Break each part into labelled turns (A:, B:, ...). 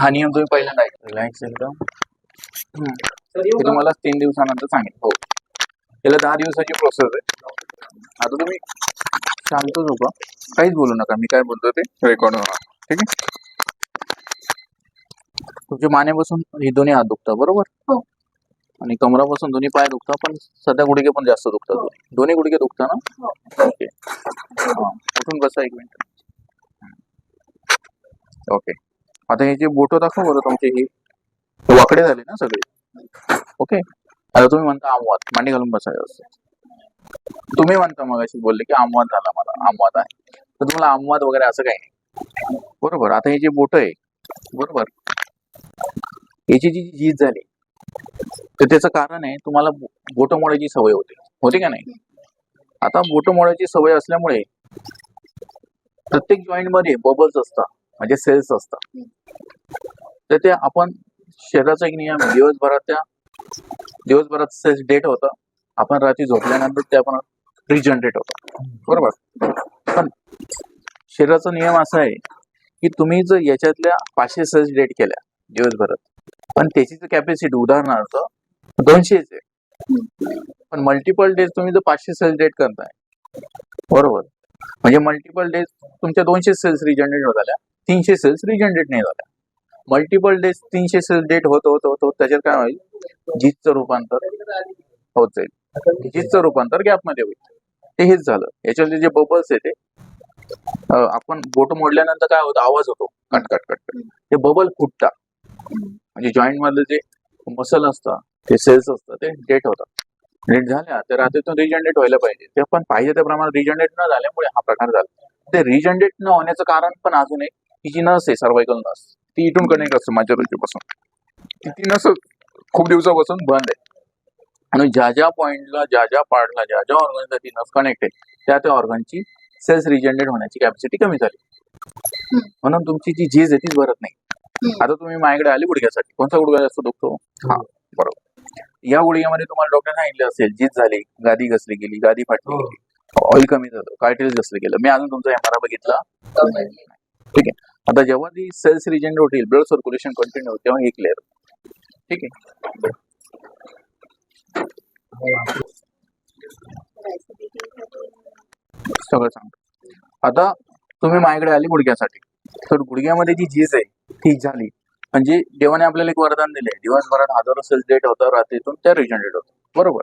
A: हा नियम तुम्ही पहिल्यांदा ऐका. रिलॅक्स एकदम. ते तुम्हाला तीन दिवसानंतर सांगेल हो. याला दहा दिवसाची प्रोसेस आहे. आता तुम्ही शांत झोपा. काहीच बोलू नका. मी काय बोलतो ते रेकॉर्ड होणार. ठीक आहे? तुमचे मानेपासून हे दोन्ही हात दुखतात बरोबर?
B: हो.
A: आणि कमरापासून दोन्ही पाय दुखतात पण सध्या गुडघे पण जास्त दुखतात दोन्ही. दोन्ही गुडघे दुखतात ना?
B: हो.
A: ओके. हा. उठून बसा एक मिनिट. ओके. आता हे जे बोट दाखव बरं तुमचे हे वाकडे झाले ना सगळे. ओके? आता तुम्ही म्हणता आमवाद मांडी घालून बसायचं असते. तुम्ही म्हणता मग अशी बोलले की आमवाद झाला मला आमवाद आहे. तर तुम्हाला आमवाद वगैरे असं काही नाही. बरोबर आता हे जे बोट आहे बरोबर. याची जी झीज झाली तर त्याचं कारण आहे तुम्हाला बोट मोडायची सवय होते. होती का नाही? आता बोट मोडायची सवय असल्यामुळे प्रत्येक जॉईंटमध्ये बबल्स असतात. म्हणजे सेल्स असतात. तर ते आपण शरीराचा एक नियम आहे. दिवसभरात त्या दिवसभरात सेल्स डेट होतं. आपण रात्री झोपल्यानंतर ते आपण रिजनरेट होतं. बरोबर? पण शरीराचा नियम असा आहे की तुम्ही जर याच्यातल्या पाचशे सेल्स डेट केल्या दिवसभरात पण त्याची जर कॅपॅसिटी उदाहरणार्थ दोनशेच आहे. पण मल्टिपल डेज तुम्ही जर पाचशे सेल्स डेट करताय. बरोबर? म्हणजे मल्टिपल डेज तुमच्या दोनशे सेल्स रिजनरेट होत आल्या तीनशे सेल्स रिजनरेट नाही झाल्या. मल्टिपल डेज तीनशे सेल्स डेट होत होत होत होत. त्याच्यात काय होईल? जीतचं रूपांतर होत जाईल. जीतचं रूपांतर गॅपमध्ये होईल. ते हेच झालं. याच्यातले जे बबल्स आहे ते आपण बोट मोडल्यानंतर काय होतं? आवाज होतो. Cut cut cut cut. ते बबल फुटतात. म्हणजे जॉईंट मधले जे मसल असतात ते सेल्स असतात ते डेट होतात. डेट झाल्या तर रात्रीतून रिजनरेट व्हायला पाहिजे. ते पण पाहिजे त्या प्रमाणात रिजनरेट न झाल्यामुळे हा प्रकार झाला. ते रिजनरेट न होण्याचं कारण पण अजून एक ती जी नस आहे सर्वायकल नस. ती इथून कनेक्ट असते माझ्या रुचीपासून. ती नस खूप दिवसापासून बंद आहे. आणि ज्या ज्या पॉइंटला ज्या ज्या पार्टला ज्या ज्या ऑर्गनला ती नस कनेक्ट आहे त्या त्या ऑर्गनची सेल्स रिजनरेट होण्याची कॅपॅसिटी कमी झाली. म्हणून तुमची जी झीज आहे तीच भरत नाही. आता तुम्ही माझ्याकडे आले गुडघ्यासाठी. कोणता गुडघा जास्त दुखतो? हा. बरोबर. या गुडघ्यामध्ये तुम्हाला डॉक्टर सांगितलं असेल झीज झाली गादी घसली गेली गादी फाटली
B: हो.
A: गेली. ऑइल कमी झालं कार्टेज घसलं गेलं. मी अजून तुमचा एमआर बघितला? ठीक आहे. आता जेव्हा ती सेल्स रिजनरेट होतील ब्लड सर्क्युलेशन कंटिन्यू होते तेव्हा एक क्लिअर ठीक आहे? सगळं सांगतो. आता तुम्ही माझ्याकडे आले गुडघ्यासाठी. तर गुडघ्यामध्ये जी झीज आहे ती झाली. म्हणजे देवाने आपल्याला एक वरदान दिले दिवसभरात हजारो सेल्स डेट होतं रात्रीतून त्या रिजनरेट होतं बरोबर.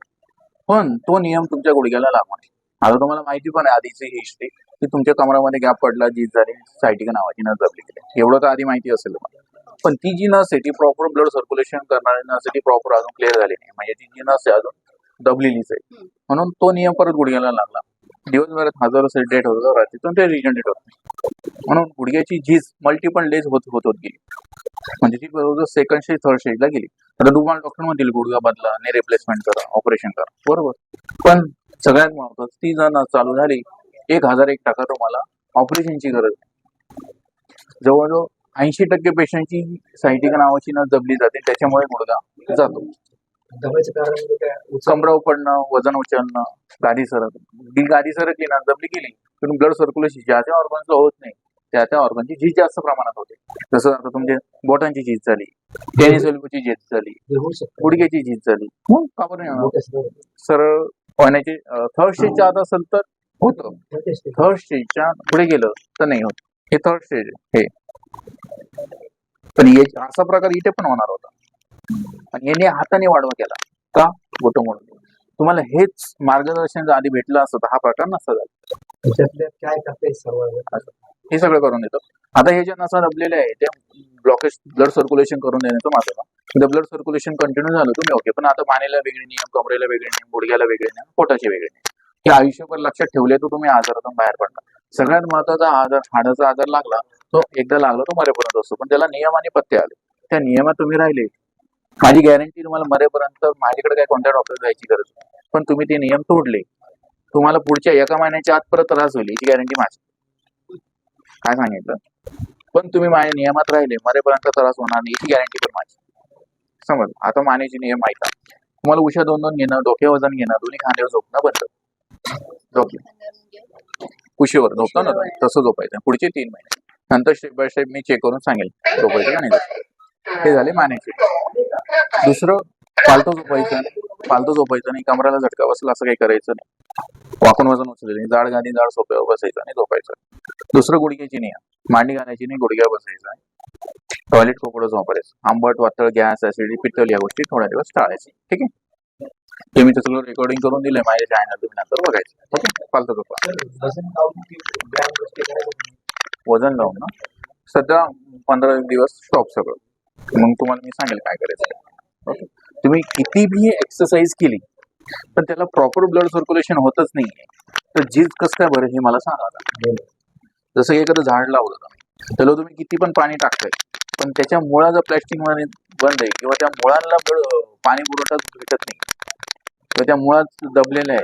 A: पण तो नियम तुमच्या गुडघ्याला लागू नये. आता तुम्हाला माहिती पण आहे आधीची हिस्ट्री की तुमच्या कमरामध्ये गॅप पडला झीज झाली सायटिका नावाची नस दबली गेली एवढं तर आधी माहिती असेल तुम्हाला. पण ती जी नस आहे ती प्रॉपर ब्लड सर्क्युलेशन करणारी नस आहे ती प्रॉपर अजून क्लिअर झाली नाही. म्हणजे ती जी नस आहे अजून दबलेलीच आहे. म्हणून तो नियम परत गुडघ्याला लागला. दिवसभरात हजारो सेल डेट होतो रात्रीतून ते रिजनरेट होत नाही. म्हणून गुडघ्याची झीज मल्टिपल डेज होत होत होत गेली. म्हणजे ती बरोबर सेकंड स्टेज थर्ड स्टेजला गेली. आता तुम्हाला डॉक्टर म्हणतील गुडघा बदला आणि रिप्लेसमेंट करा ऑपरेशन करा. बरोबर. पण सगळ्यात महत्वाचं ती जर नस चालू झाली एक हजार एक टक्का तुम्हाला. ऑपरेशनची गरज आहे. जवळजवळ ऐंशी टक्के पेशंटची सायटिका नावाची नस दबली जाते. त्याच्यामुळे गुडघा जातो.
B: म्हणजे
A: कमरा पडणं वजन उचलणं गाडी सरक गाडी सरकली ना दबली गेली पण ब्लड सर्क्युलेशन ज्या त्या ऑर्गन्सला होत नाही त्या त्या ऑर्गनची झीज जास्त प्रमाणात होते. जसं आता तुमच्या बोटांची झीज झाली टेनिस एल्बोची झीज झाली गुडघ्याची झीज झाली. मग का बरं सरळ होण्याची थर्ड स्टेजच्या आत असेल तर होतं. थर्ड स्टेजच्या पुढे गेलं तर नाही होत. हे थर्ड स्टेज हे. पण असा प्रकार इथे पण होणार होता. आणि याने हाताने वाढवा केला. का? बोट म्हणून तुम्हाला हेच मार्गदर्शन जर आधी भेटलं असतं तर हा प्रकार नसता झाला.
B: काय करते
A: हे सगळं करून देतो. आता हे ज्या नसा दबलेल्या आहे त्या ब्लॉकेज ब्लड सर्क्युलेशन करून देण्याचं माझं ब्लड सर्क्युलेशन कंटिन्यू झालं तुम्ही ओके पण आता मानेला वेगळे नियम कमरेला वेगळे नियम गुडघ्याला वेगळे नियम पोटाचे वेगळे नियम. हे आयुष्यभर लक्षात ठेवले तर तुम्ही आजारातून बाहेर पडता सगळ्यात महत्त्वाचा आजार हाडाचा आजार लागला तो एकदा लागला तो मरेपर्यंत असतो. पण त्याला नियम आणि पत्ते आले. त्या नियमात तुम्ही राहिले. माझी गॅरंटी तुम्हाला मरेपर्यंत माझ्याकडे काय कोणत्या डॉक्टर जायची गरज नाही. पण तुम्ही ते नियम तोडले. तुम्हाला पुढच्या एका महिन्याच्या आत परत त्रास होईल याची गॅरंटी माझी. काय सांगितलं? पण तुम्ही माझ्या नियमात राहिले मरेपर्यंत त्रास होणार नाही याची गॅरंटी पण माझी. समज आता मानेचे नियम ऐका. तुम्हाला उशा दोन दोन घेणं डोके वजन घेणं दोन्ही खांद्यावर झोपणं बंद. झोपले कुशीवर झोपतो ना तसं झोपायचं. पुढचे तीन महिने. नंतर स्टेप बाय स्टेप मी चेक करून सांगेल झोपायचं का नाही हे झाले मानेचे. दुसरं पालतो झोपायचं. पालतो झोपायचं नाही. कमराला झटका बसला असं काही करायचं नाही. वाकून वजन उचलायचं नाही. जाड गाणी जाड सोप्यावर बसायचं आणि झोपायचं. दुसरं गुडघ्याची नाही मांडी घालायची नाही गुडघ्या बसायचं टॉयलेट कोपडं झोपायचं. आंबट वातळ गॅस ऍसिडिटी पित्तल या गोष्टी थोड्या दिवस टाळायची. ठीक आहे? ते मी त्याचं रेकॉर्डिंग करून दिलंय माझ्या चॅनल तुम्ही नंतर बघायचं. ओके आहे? पालतो
B: तर वजन लावून
A: ना? सध्या पंधरा दिवस स्टॉप सगळं. मग तुम्हाला मी सांगेल काय करायचं. ओके? तुम्ही किती बी एक्सरसाइज केली पण त्याला प्रॉपर ब्लड सर्क्युलेशन होतच नाहीये. तर जीज कसं काय बरं हे मला सांगा आता. जसं की एखादं झाड लावलं तुम्ही त्याला तुम्ही किती पण पाणी टाकताय पण त्याच्या मुळा जर प्लॅस्टिकमध्ये बंद आहे किंवा त्या मुळांना पाणी पुरवठा भेटत नाही किंवा त्या मुळात दबलेलं आहे.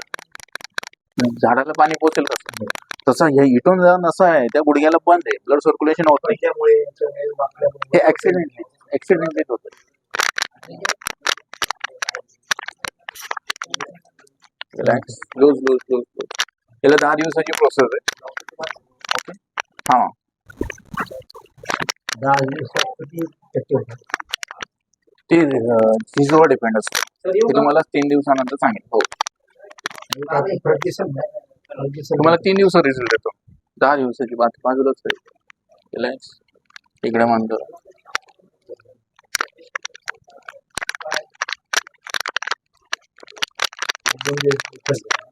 A: झाडाला पाणी पोचेल कसं? तसं हे इटून जाऊन असं आहे त्या गुडघ्याला बंद आहे. ब्लड सर्क्युलेशन होत नाही.
B: त्यामुळे हे
A: ऍक्सिडेंटली ऍक्सिडेंटलीच होतं. Relax loose loose loose loose याला दहा दिवसाची प्रोसेस आहे. ओके हा.
B: दहा दिवसात किती टक्के होतात
A: ते झिजवर डिपेंड असतं. ते तुम्हाला तीन दिवसानंतर सांगेल हो. तुम्हाला तीन दिवस रिझल्ट येतो दहा दिवसाची बात बाजूलाच आहे. रिलॅक्स इकडे
B: उचलले.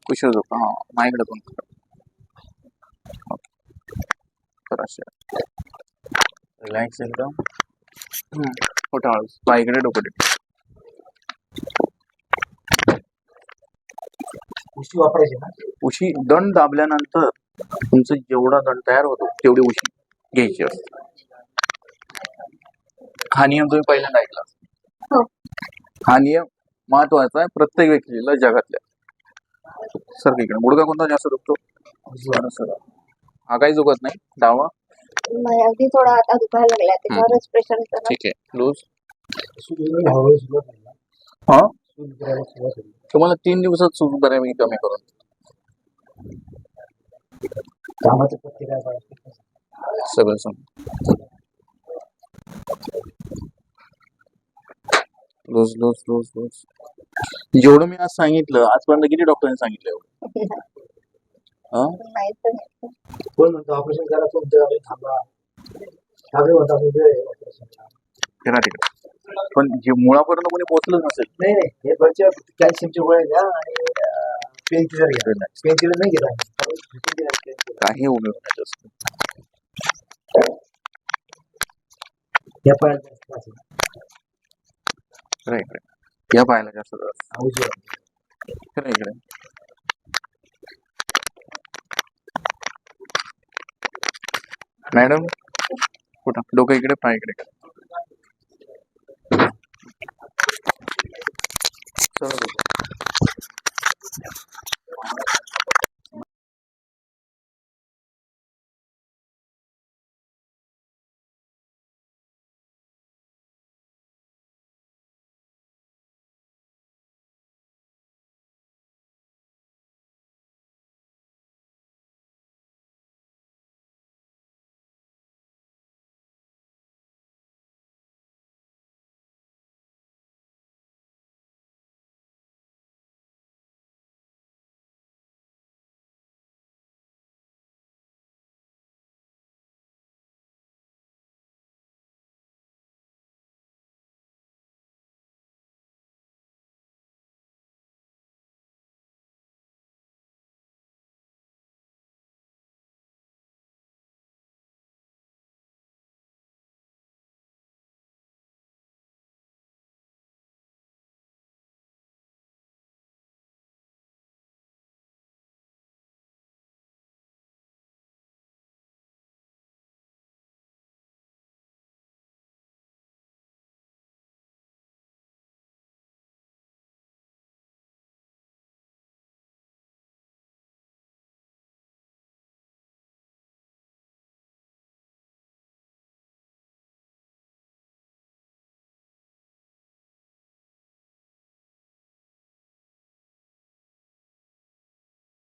A: कुशल झोपा हा माझ्याकडे पण. रिलॅक्स एकदम. आळस पायकडे डोकं.
B: उशी वापरायची ना?
A: उशी दंड दाबल्यानंतर तुमचं जेवढा दंड तयार होतो तेवढी उशी घ्यायची असते. हा नियम तुम्ही पहिल्यांदा ऐकला.
C: हो.
A: हा नियम महत्त्वाचा आहे प्रत्येक व्यक्तीला जगातल्या. सर इकडे गुडघा कोणता जास्त दुखतो? हा काही दुखत नाही. डावा.
C: नाही, अगदी थोडा आता दुखायला लागला त्याच्यावरच प्रेशर.
A: ठीक आहे. लूज
B: सुरू हळूहळू सुरुवात झाली ना
A: हा? तुम्हाला तीन दिवसात सुरू बऱ्यापैकी कमी करून सगळं सांग. Loose loose loose loose. जेवढं मी आज सांगितलं आजपर्यंत किती डॉक्टरांनी सांगितलं एवढं? हा?
B: कोण म्हणतो ऑपरेशन करा तुमचं आम्ही थांबा. थांबे
A: फिरा तिकडे. पण जे मुळापर्यंत कोणी पोहोचलंच नसेल.
B: नाही नाही. हे वरच्या कॅल्शियमचे गोळ्या घ्या आणि पेन किलर घ्या. पेन किलर नाही घेत.
A: काही उपयोग नाही जास्त.
B: या पायात जास्त
A: या त्रास. इकडे मॅडम कुठं डोकं इकडे पाय इकडे करा. सरळ डोकं.